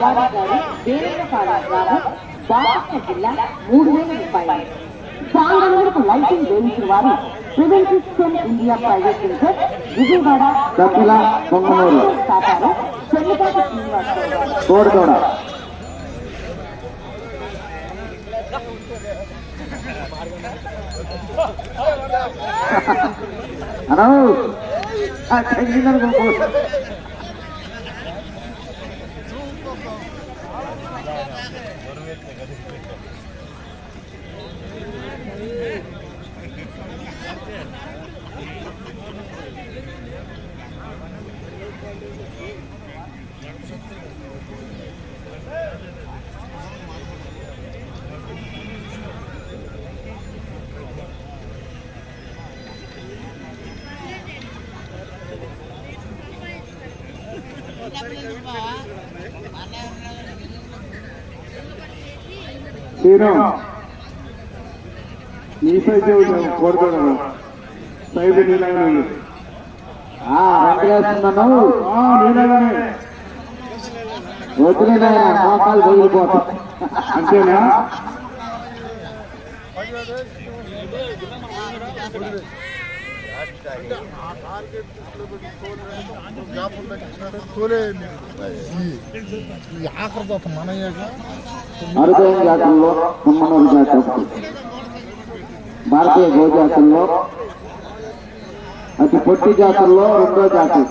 వారి గారి దేవరపాలెం గ్రామం బాపట్ల జిల్లా మూడు వేల రూపాయలు సాంగణులకు లైటింగ్ వేయించిన వారు preventive India private limited Vijayawada సత్తుల పొంగనూరు సాకారం చెల్లిపాటి శ్రీనివాసరావు గారు శ్రీను నీ సైడ్ కోరుకోడు సైడ్ నీలాగానే వెంకటేస్తున్నాను నీలాగానే. వదిలేనా మోకాలు పగిలిపోతా అంతేనా? ఈ ఆఖరి దోత మనయ్యాక అరుదైన జాతుల్లో కుమ్మనూరు జాతి ఒకటి భారతీయ గో జాతుల్లో అతి పొట్టి జాతుల్లో రెండో జాతి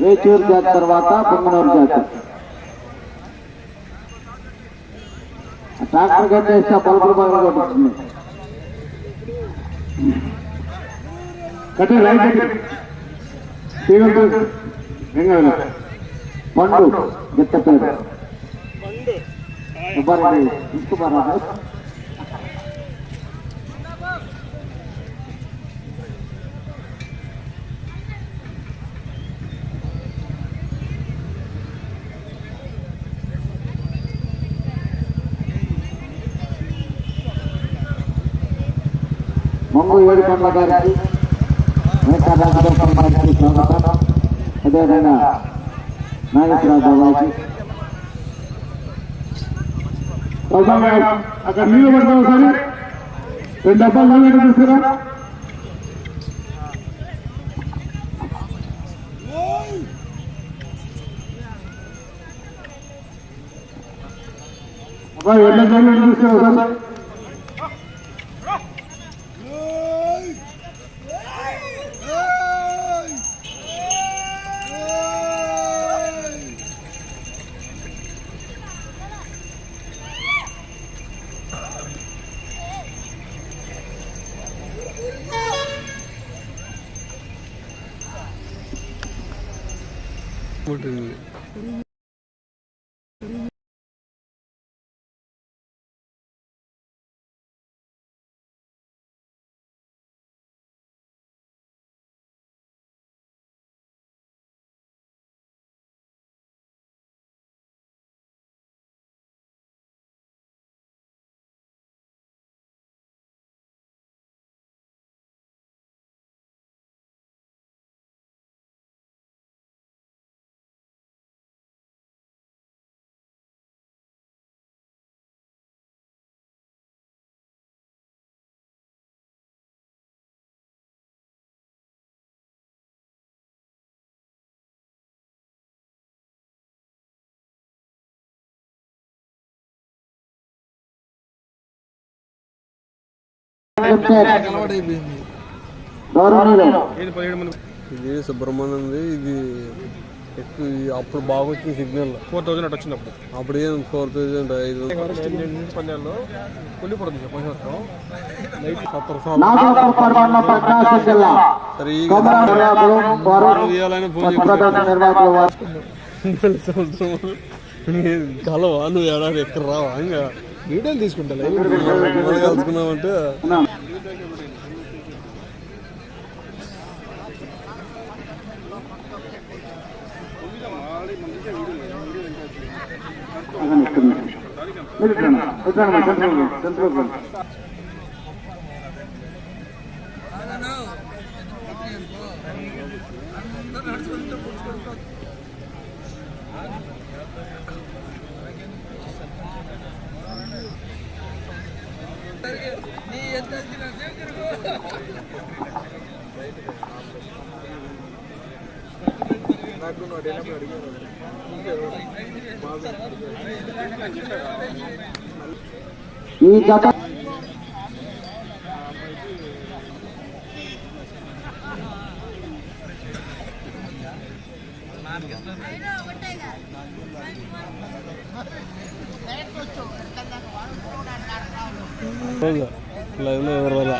వేచూరు జాతి తర్వాత పొంగనూరు జాతి ఆ ట్రాక్టర్ కట్టేస్తే ఆ పలుపులు బాగా పండు. గిత్త పేరు సుబ్బారెడ్డి సుబ్బారావు మంగు ఏడుకొండ గారికి వెంకటరాజగోపాల్ గారికి. స్వాగతం అదేవిధంగా నాగేశ్వరరావు బాబాకి అక్కడ నీళ్ళు పడతాం సరే రెండు డబ్బాలు నాలుగు తీసుకురా? అబ్బాయి ఎట్లా నీళ్ళు తీసుకురా సార్ గౌరవనీయులు ఇది సుబ్రహ్మణ్యంది ఇది ఎక్కువ అప్పుడు బాగా వచ్చింది సిగ్నల్ ఫోర్ థౌసండ్ అటు వచ్చినప్పుడు అప్పుడు ఏం ఫోర్ థౌజండ్ ఐదు పందాల్లో కొల్లిపడుతుంది సంవత్సరం కలవా నువ్వు ఏడాది ఎక్కడ రావా ఇంకా డీటెయిల్ తీసుకుంటా మనం సెంట్రల్ సెంట్రల్ సెంట్రల్ నీ ఎంత నాకు నువ్వు అడిగినప్పుడు ఈ గత రోజు లైవ్లో ఎవరు వల్ల?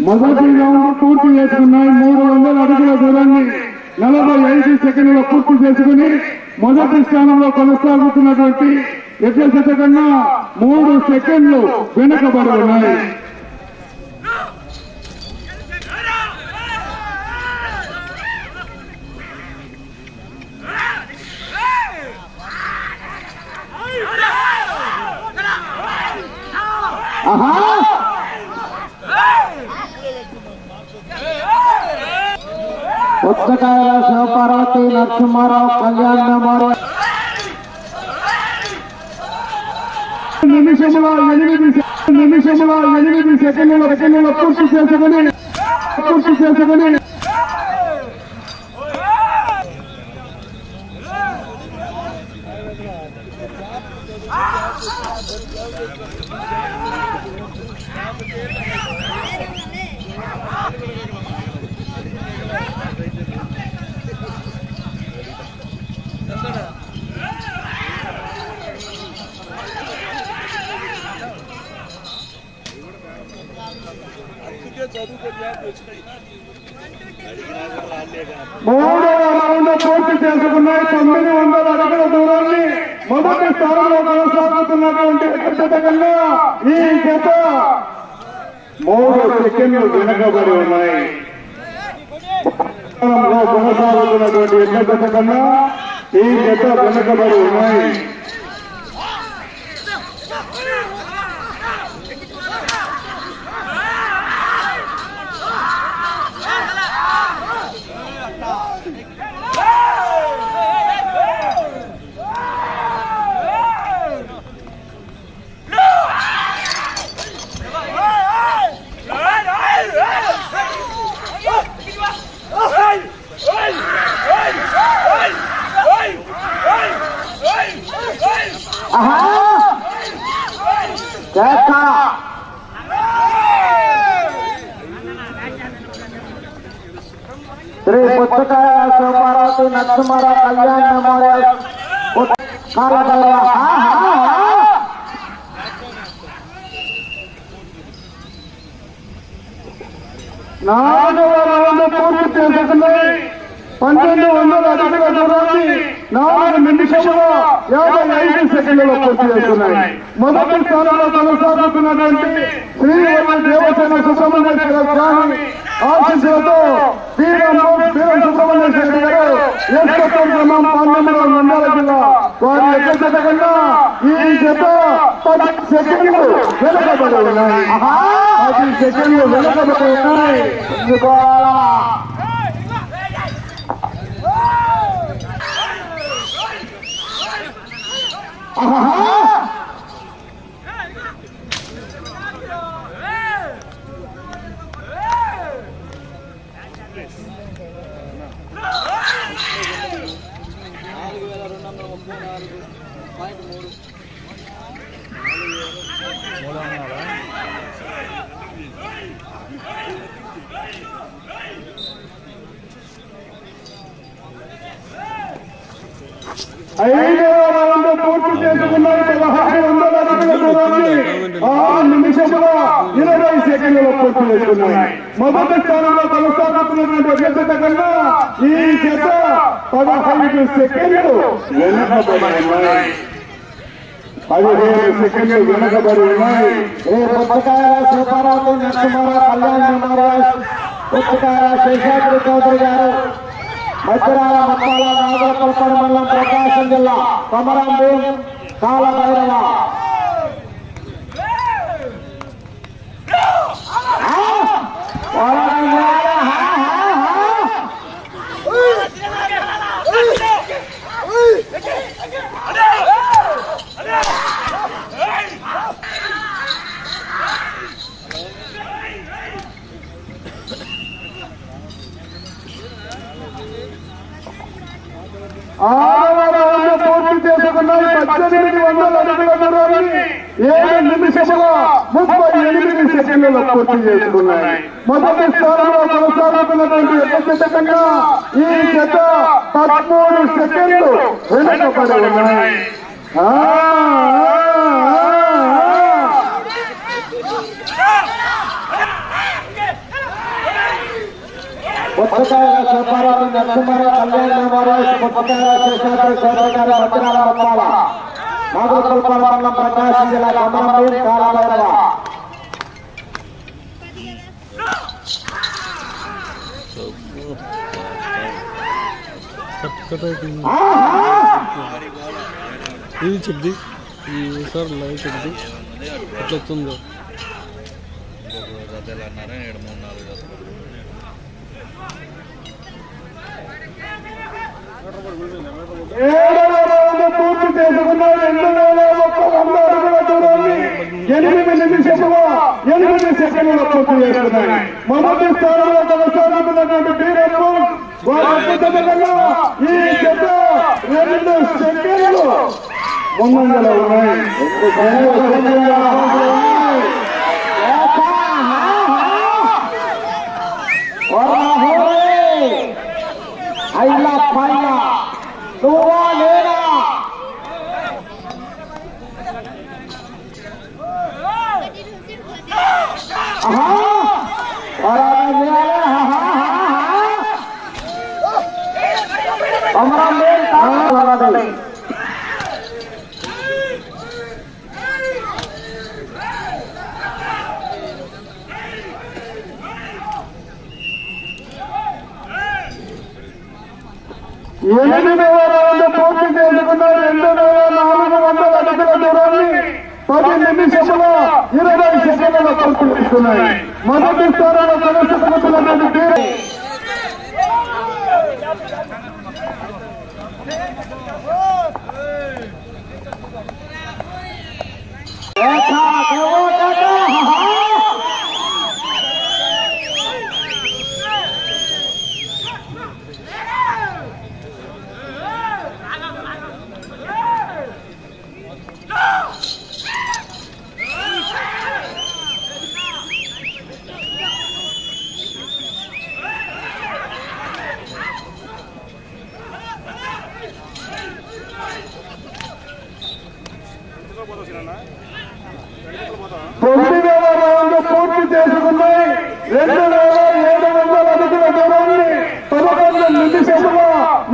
మొదటి రౌండ్ పూర్తి చేసుకున్నాయి. మూడు వందల అడుగుల దూరాన్ని నలభై ఐదు లో పూర్తి చేసుకుని మొదటి స్థానంలో కొనసాగుతున్నటువంటి ఎస్ఎస్ఎస్ కన్నా మూడు సెకండ్లు వెనుకబడి ఉన్నాయి ఆహా! పుస్తకాల శివపార్వతి నరసింహారావు కళ్యాణ్ మెమోరియల్ నిమిషముల ఎనిమిది నిమిషముల ఎనిమిది సెకండ్ల సెకండ్ల పూర్తి చేసుకుని పూర్తి చేసుకుని మూడవ రౌండ్ పూర్తి చేసుకున్నాయి తొమ్మిది వందల అడుగుల దూరాన్ని మొదటి స్థానంలో కొనసాగుతున్నటువంటి జత కన్నా ఈ జత మూడు సెకండ్లు వెనకబడి ఉన్నాయి. కొనసాగుతున్నటువంటి ఎడ్ల జత కన్నా ఈ జత వెనకబడి ఉన్నాయి. నడుమర కళ్యాణ కళ్యాణ్ మెమోరియల్ కాలగల్వ నాలుగవ పూర్తి చేసుకున్నాయి పంతొమ్మిది వందల అడుగుల దూరాన్ని నాలుగు నిమిషముల యాభై ఐదు సెకండ్లలో పూర్తి చేస్తున్నాయి మొదటి స్థానంలో కొనసాగుతున్నటువంటి శ్రీవల్లి దేవసేన సుబ్రహ్మణ్య స్వామి ఆశీస్సులతో సుబ్రహ్మణ్యేశ్వర రెడ్డి గారు గ్రామం పాండమలో నంద్యాల జిల్లా వారి యొక్క జత కన్నా ఈ జత పది సెకండ్లు వెనకబడి ఉన్నాయి. పది సెకండ్లు వెనకబడి ఉన్నాయి. అందుకోవాలా? ఐదవ రౌండ్ పూర్తి చేసుకున్నారు పదహారు వందల అడుగుల దూరాన్ని ఆ నిమిషంలో ఇరవై సెకండ్లలో పూర్తి చేసుకున్నాయి. మొదటి స్థానంలో కొనసాగుతున్నటువంటి అభ్యర్థత కన్నా ఈ జత పదహైదు సెకండ్లు వెనకబడి ఉన్నాయి పదిహేను సెకండ్లు వెనకబడి ఉన్నాయి. ఏ పుస్తకాల సీతారాము నరసింహారావు కళ్యాణ్ మహారాజ్ పుస్తకాల శేషాద్రి చౌదరి గారు మధ్యరాల మప్పాల నాగరపల్పడ మండలం ప్రకాశం జిల్లా కొమరం భీం పోరాటం చేయాలి. పూర్తి చేసుకున్నాయి పద్దెనిమిది వందల అడుగుల దూరాన్ని ఏడు నిమిషముల ముప్పై ఎనిమిది సెకండ్లలో పూర్తి చేసుకున్నాయి. మొదటి స్థానంలో కొనసాగుతున్నటువంటి ఎక్కడ ఈ జత పదమూడు సెకండ్లు వెనుకబడి ఉన్నాయి. ఆ, ఆ, నరసింహారావు కళ్యాణ్ మహారాజ్ పుస్తకాల శేషాద్రి చౌదరి గారు మధ్యరాల మండలం ప్రకాశం జిల్లా ఇది చెప్ది ఈ సార్ లైవ్ చెప్ది ఎట్లా వస్తుందో ఏడవ పూర్తి చేసుకున్నాయి రెండు ఒక్క వంద అడుగుల దూరాన్ని ఎనిమిది నిమిషముల ఎనిమిది సెకండ్ల పూర్తి మొదటి స్థానంలో కొనసాగుతున్నటువంటి బీరేపు ఈ జత రెండు సెకండ్లు. ముందంజలో ఉన్నాయి రెండు సెకండ్ల ముందు ఉన్నాయి. అయిలా పైన నువ్వా లేనా ఎనిమిది వేల రెండు ఆహా, ఆహా, పూర్తి చేసుకున్న రెండు వేల నాలుగు వందల అడుగుల దూరాన్ని పది నిమిషముల ఇరవై సెకండ్ల పూర్తి మొదటి స్థానంలో కొనసాగుతున్నటువంటి బీర- తొమ్మిదవ రౌండ్ పూర్తి చేసుకున్నాయి. రెండు వేల ఏడు వందల అడుగుల దూరాన్ని పదకొండు నిమిషముల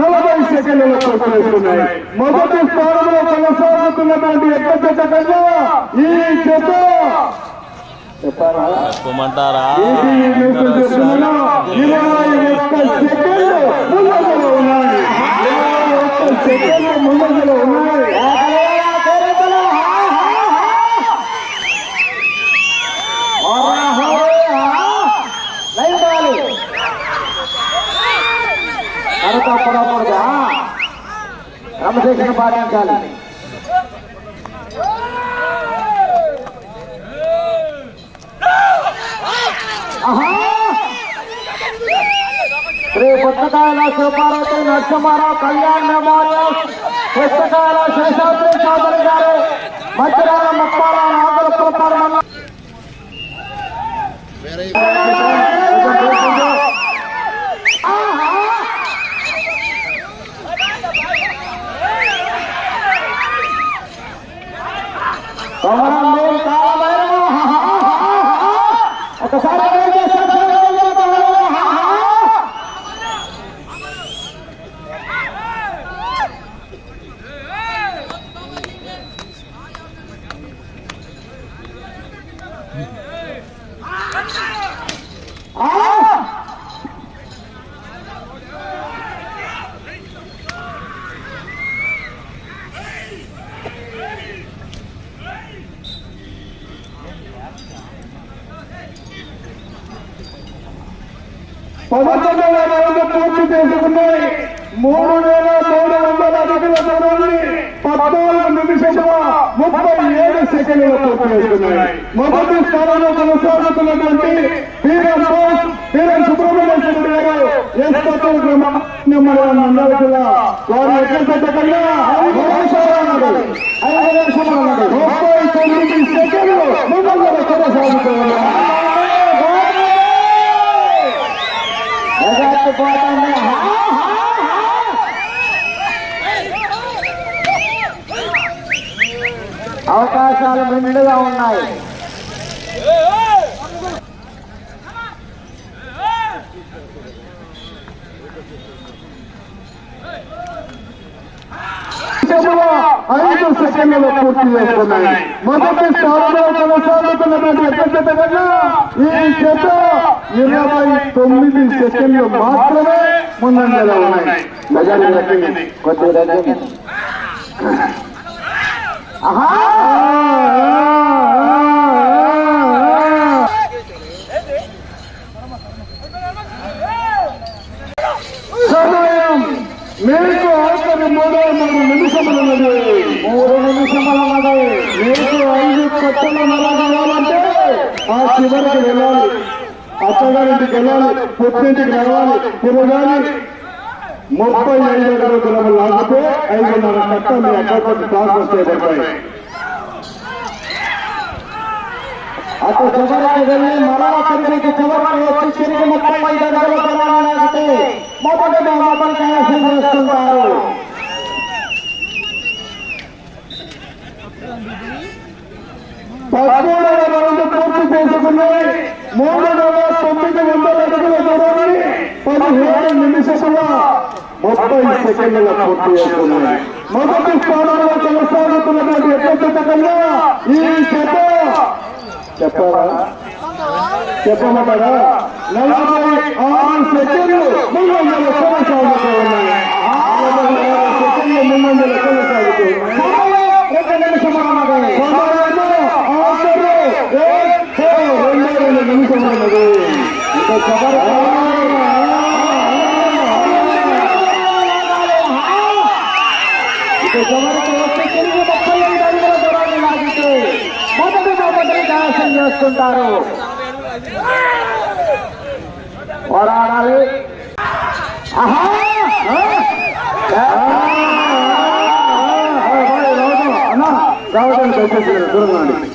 నలభై సెకండ్ల చేసుకున్నాయి మొదటి స్థానంలో కొనసాగుతున్నటువంటి ఎక్క జత కన్నా ఈ జత చెప్పమంటారా ఇది మీకు చెప్తున్నా ఇరవై ఒక్క సెకండ్లు ముందంజలో ఉన్నాయి. ఇరవై ఒక్క సెకండ్లు ముందంజలో ఉన్నాయి ఏకలేలా చేరుతులు, ఆహా, ఆహా. ఆహా, ఆహా. లైన్ కావాలి. కనుక పొడకూడదు, ఆ. క్రమశిక్షణ పాటించాలి ఆహా శ్రీ పుస్తకాల శివపార్వతి నరసింహారావు కళ్యాణ్ మెమోరియల్ పుస్తకాల శేషాద్రి చౌదరి గారు మధ్యరాల ముప్పాల నాగరపురపాడు ఒకసారి మూడు వేల మూడు వందల అడుగుల దూరాన్ని పద్నాలుగు నిమిషముల ముప్పై ఏడు సెకండ్లు పూర్తి చేసుకున్నాయి మొదటి స్థానంలో కొనసాగుతున్నటువంటి పీరం బోస్ పీరం సుబ్రహ్మణ్యేశ్వరుడు గారు ఎస్ పట్టణ గ్రామం నంద్యాల జిల్లా వారు ఎక్కడ పెట్టకుండా ఐదు నిమిషాలు ముప్పై తొమ్మిది సెకండ్లు ముందంజలో కొనసాగుతున్నారు అవకాశాలు మెండుగా ఉన్నాయి. నిమిషముల ఐదు సెకండ్లు పూర్తి చేసుకున్నాయి. మొదటి స్థానంలో కొనసాగుతున్నటువంటి ఈ ఇరవై తొమ్మిది సెకండ్లు మాత్రమే ముందంజలో ఉన్నాయి. మెజారిటీ కొద్దిగా ఆహా సమయం మీకు ఆఖరి మూడో మూడు నిమిషములున్నది మూడు నిమిషముల ఉన్నది. మీకు ఐదు కొత్తలు నర ఆ చివరికి వెళ్ళాలి. అత్తగారింటికి వెళ్ళాలి. పుట్టింటికి వెళ్ళాలి తిరగాలి ముప్పై ఐదు అడుగుల దూరం లాగితే ఐదున్నర కట్ట మీ అకౌంట్ ట్రాన్స్ఫర్ చేయబడతాయి. అటు చివరికి వెళ్ళి మరణ తిరిగి చివరికి వచ్చి తిరిగి ముప్పై ఐదు అడుగుల దూరాన్ని లాగితే మొదటి బహుమతులు కైవసం చేస్తుంటారు పూర్తి చేసుకున్నాయి మూడు వేల తొమ్మిది వందల అడుగుల దూరాన్ని పదిహేడు నిమిషముల ముప్పై సెకండ్ల పూర్తి చేసుకున్నాయి మొదటి స్థానంలో కొనసాగుతున్నటువంటి ఎక్కడ ఈ చెప్ప చెప్పారా? చెప్పమంటారా ఆరు సెకండ్లు ముందంజల ఉన్నాయి ఆరు సెకండ్లు రెండు వచ్చి తిరిగి ముప్పై ఐదు అడుగుల దూరాన్ని లాగితే మొదటి బహుమతులు కైవసం చేసుకుంటారు పోరాడాలి రావడానికి వచ్చేసి దూరంగా ఉండండి.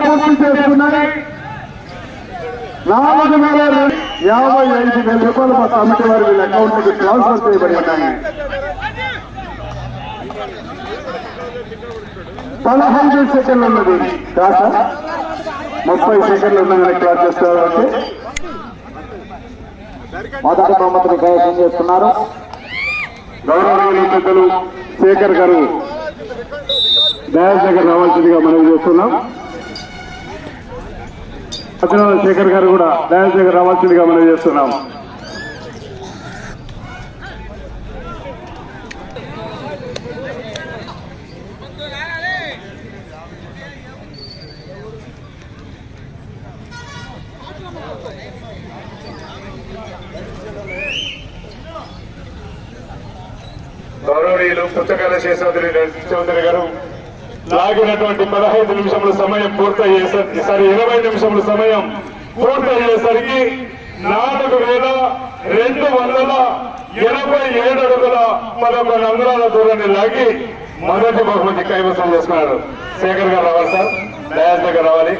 పూర్తి చేసుకున్నాయి నాలుగు వేల యాభై ఐదు వేల రూపాయలు మా కమిటీ వారి వీళ్ళ అకౌంట్ ట్రాన్స్ఫర్ చేయబడి ఉన్నాయి పదహైదు సెకండ్లు ఉన్నది. కాస ముప్పై సెకండ్లు ఉన్నది క్లాస్ చేస్తారు మొదటి బహుమతిని కైవసం చేస్తున్నారు. గౌరవనీయులు పెద్దలు శేఖర్ గారు దయాశేఖర్ రావాల్సిందిగా మనం చేస్తున్నాం. అభినందన శేఖర్ గారు కూడా దయాశేఖర్ రావాల్సిందిగా మనం చేస్తున్నాం. పుస్తకాల శేషాద్రి చౌదరి గారు లాగినటువంటి పదహైదు నిమిషముల సమయం పూర్తయ్యేసరికి సారీ ఇరవై నిమిషముల సమయం పూర్తయ్యేసరికి నాలుగు వేల రెండు వందల ఎనభై ఏడు అడుగుల పదకొండు అంగుళాల దూరాన్ని లాగి మొదటి బహుమతి కైవసం చేసుకున్నారు. శేఖర్ గారు రావాలి సార్. దయాశ్ దగ్గర రావాలి.